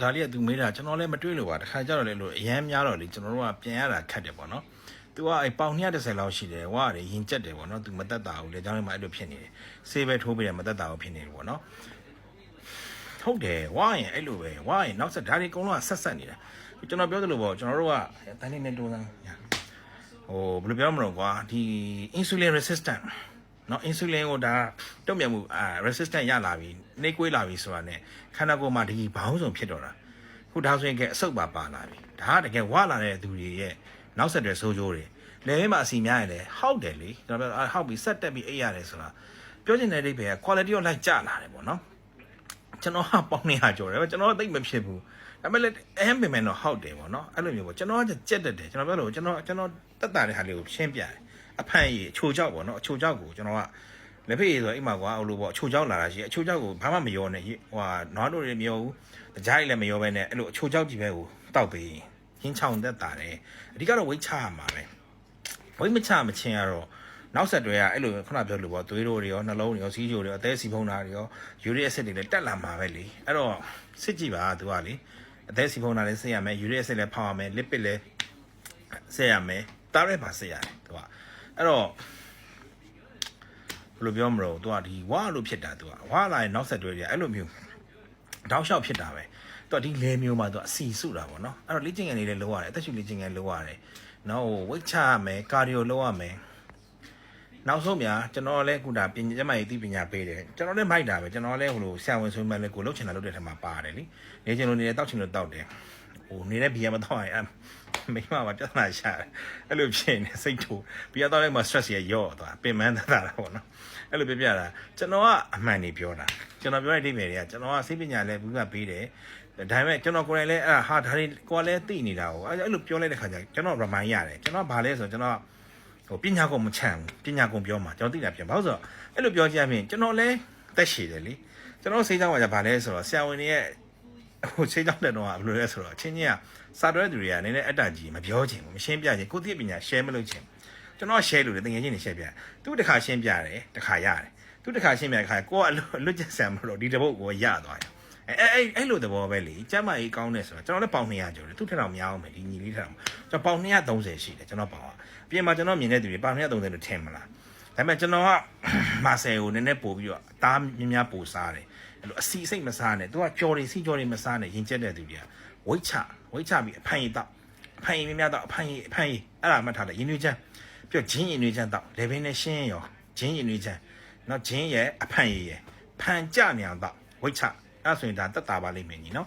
ဒါလေးကသူမေးတာကျွန်တော်လည်းမတွေးလို့ပါတခါကျတော့လေလို့အရန်များတော့လေကျွန်တော်တို့ကပြန်ရတာခက်တယ်ပေါ့နော်သူကအဲပေါင်230လောက်ရှိတယ်ဝါရတယ်ရင်ကျက်တယ်ပေါ့နော်သူမတက်တာဘူးလေအကြောင်းလေးမှအဲ့လိုဖြစ်နေတယ်ဆေးပဲထိုးပေးတယ်မတက်တာဘူးဖြစ်နေတယ်ပေါ့နော်ဟုတ်တယ်ဝါရင်အဲ့လိုပဲဝါရင်နောက်ဆက်ဒါတွေအကုန်လုံးကဆက်ဆက်နေတာကျွန်တော်ပြောသလိုပေါ့ကျွန်တော်တို့ကတန်းလေးနဲ့တိုးစမ်းညာဟိုဘယ်လိုပြောမလို့ကွာဒီ insulin resistant နော် insulin ကိုဒါတုံ့ပြန်မှုအာ resistant ရလာပြီနှိပ်ကွေးလာပြီဆိုတာ ਨੇ ခန္ဓာကိုယ်မှာဒီဘောင်းဆုံးဖြစ်တော့တာခုဒါဆိုရင်ကဲအဆုတ်ပါပါလာပြီဒါကတကယ်ဝလာတဲ့သူတွေရဲ့နောက်ဆက်တွဲဆိုးကျိုးတွေလေထဲမှာအစီများရင်လည်းဟောက်တယ်လေကျွန်တော်ပြောဟောက်ပြီးဆက်တက်ပြီးအိပ်ရတယ်ဆိုတာပြောချင်တဲ့အိပ်ပဲက quality of life ကျလာတယ်ပေါ့နော်ကျွန်တော်ကပေါင်းနေရကြော်တယ်ကျွန်တော်သိမ့်မဖြစ်ဘူးဒါပေမဲ့လည်းအမ်းပင်မဲ့တော့ဟောက်တယ်ပေါ့နော်အဲ့လိုမျိုးပေါ့ကျွန်တော်ကကြက်တက်တယ်ကျွန်တော်ပြောလို့ကျွန်တော်ကျွန်တော်တက်တာတဲ့ဟာလေးကိုရှင်းပြတယ် အဖန်ကြီးအချိုချောက်ပေါ့နော်အချိုချောက်ကိုကျွန်တော်ကလက်ဖေးဆိုအိမ်မှာကွာဟိုလိုပေါ့အချိုချောက်လာတာရှိအချိုချောက်ကိုဘာမှမရောနဲ့ဟိုဟာနွားတို့တွေမရောဘူးကြားကြီးလည်းမရောပဲနဲ့အဲ့လိုအချိုချောက်ကြီးပဲကိုတောက်ပေးရင်းချောင်းတက်တာတယ်အဓိကတော့ဝိတ်ချရမှာပဲဝိတ်မချမချင်းကတော့နောက်ဆက်တွဲကအဲ့လိုခုနပြောလို့ပေါ့သွေးတို့တွေရောနှလုံးတွေရောစီးချိုတွေရောအသေးစီဖုံးတာတွေရောယူရီအက်ဆစ်တွေလည်းတက်လာမှာပဲလေအဲ့တော့စစ်ကြည့်ပါသူကလေအသေးစီဖုံးတာလည်းစစ်ရမယ်ယူရီအက်ဆစ်လည်းဖောက်ရမယ်လစ်ပစ်လည်းစစ်ရမယ်တားရဲပါစစ်ရတယ်သူက အဲ့တော့ဘယ်လိုပြောမလို့သူကဒီဝါလို့ဖြစ်တာသူကဝါလာရင်နောက်ဆက်တွဲတွေအဲ့လိုမျိုးတောက်လျှောက်ဖြစ်တာပဲသူကဒီလဲမျိုးမှာသူကအစီစုတာပေါ့နော်အဲ့တော့လေ့ကျင့်ငယ်လေးလည်းလုပ်ရတယ်အသက်ရှူလေ့ကျင့်ငယ်လုပ်ရတယ်နောက်ဝိတ်ချရမယ်ကာဒီယိုလုပ်ရမယ်နောက်ဆုံးများကျွန်တော်လည်းခုဒါပညာကျမကြီးသိပညာပေးတယ်ကျွန်တော်လည်းမိုက်တာပဲကျွန်တော်လည်းဟိုလိုဆရာဝန်ဆိုမှလည်းကိုလှုပ်ချင်တာလှုပ်တဲ့ထက်မှာပါတယ်လीနေချင်လို့နေတယ်တောက်ချင်လို့တောက်တယ်ဟိုနေတဲ့ဘီယာမတော့ရင် အမိမကပြဿနာရှာတယ်အဲ့လိုဖြစ်နေစိတ်ထိုးဘီယာတော့လည်းမ stress ရရော့သွားပင်ပန်းသွားတာပေါ့နော်အဲ့လိုပြပြတာကျွန်တော်ကအမှန်နေပြောတာကျွန်တော်ပြောတဲ့အိဗယ်တွေကကျွန်တော်ကစိတ်ပညာလည်းဘူးကပေးတယ်ဒါပေမဲ့ကျွန်တော်ကိုယ်တိုင်လည်းအဲ့ဒါဟာဒါတွေကိုယ်လည်းသိနေတာကိုအဲ့လိုပြောလိုက်တဲ့ခါကျကျွန်တော် remind ရတယ်ကျွန်တော်ဗာလဲဆိုကျွန်တော်ဟိုပညာကုန်မချမ်းဘူးပညာကုန်ပြောမှာကျွန်တော်သိတာပြန်ဘာလို့ဆိုတော့အဲ့လိုပြောကြရပြင်ကျွန်တော်လည်းတက်ရှည်တယ်လေကျွန်တော်စိတ်ကြောင်းကじゃဗာလဲဆိုတော့ဆရာဝန်တွေရဲ့ ဟိုစိတ်ကြောင်းတဲ့တော့ဘယ်လိုလဲဆိုတော့အချင်းချင်းကစာတွဲသူတွေကနည်းနည်းအတ္တကြီးမပြောချင်ဘူးမရှင်းပြချင်ကိုသိပညာ share မလုပ်ချင်ကျွန်တော် share လို့လေတကယ်ချင်းနေ share ပြသူတခါရှင်းပြတယ်တခါရတယ်သူတခါရှင်းပြတဲ့ခါကိုကအလွတ်ကျဆံမလို့ဒီတပုတ်ကိုရသွားတယ်အဲအဲအဲ့လိုသဘောပဲလေကျမ်းမာရေးကောင်းတယ်ဆိုတော့ကျွန်တော်လည်းပေါင်200ကျော်တယ်သူထက်တော့များအောင်မယ်ဒီညီလေးထက်တော့ကျွန်တော်ပေါင်230ရှိတယ်ကျွန်တော်ပေါင်ကပြင်မှာကျွန်တော်မြင်တဲ့သူတွေပေါင်230လို့ထင်မလား ဒါပေမဲ့ကျွန်တော်ကမာဆယ်ကိုနည်းနည်းပို့ပြီးတော့အသားများများပို့စားတယ်အဲ့လိုအစီစိတ်မစားနဲ့သူကကြော်တွေစီကြော်တွေမစားနဲ့ရင်ကျက်တဲ့သူတွေကဝိတ်ချဝိတ်ချပြီးအဖန်ရည်တော့အဖန်ရည်များများတော့အဖန်ရည်အဖန်ရည်အဲ့ဒါမှတ်ထားတယ်ရင်ွေးချမ်းပြီးတော့ဂျင်းရင်ွေးချမ်းတော့လေဘင်းနဲ့ရှင်းရောဂျင်းရင်ွေးချမ်းနောက်ဂျင်းရဲ့အဖန်ရည်ရဲ့ဖန်ကြမြန်တော့ဝိတ်ချအဲ့ဆိုရင်ဒါတက်တာပါလိမ့်မယ်ညီနော်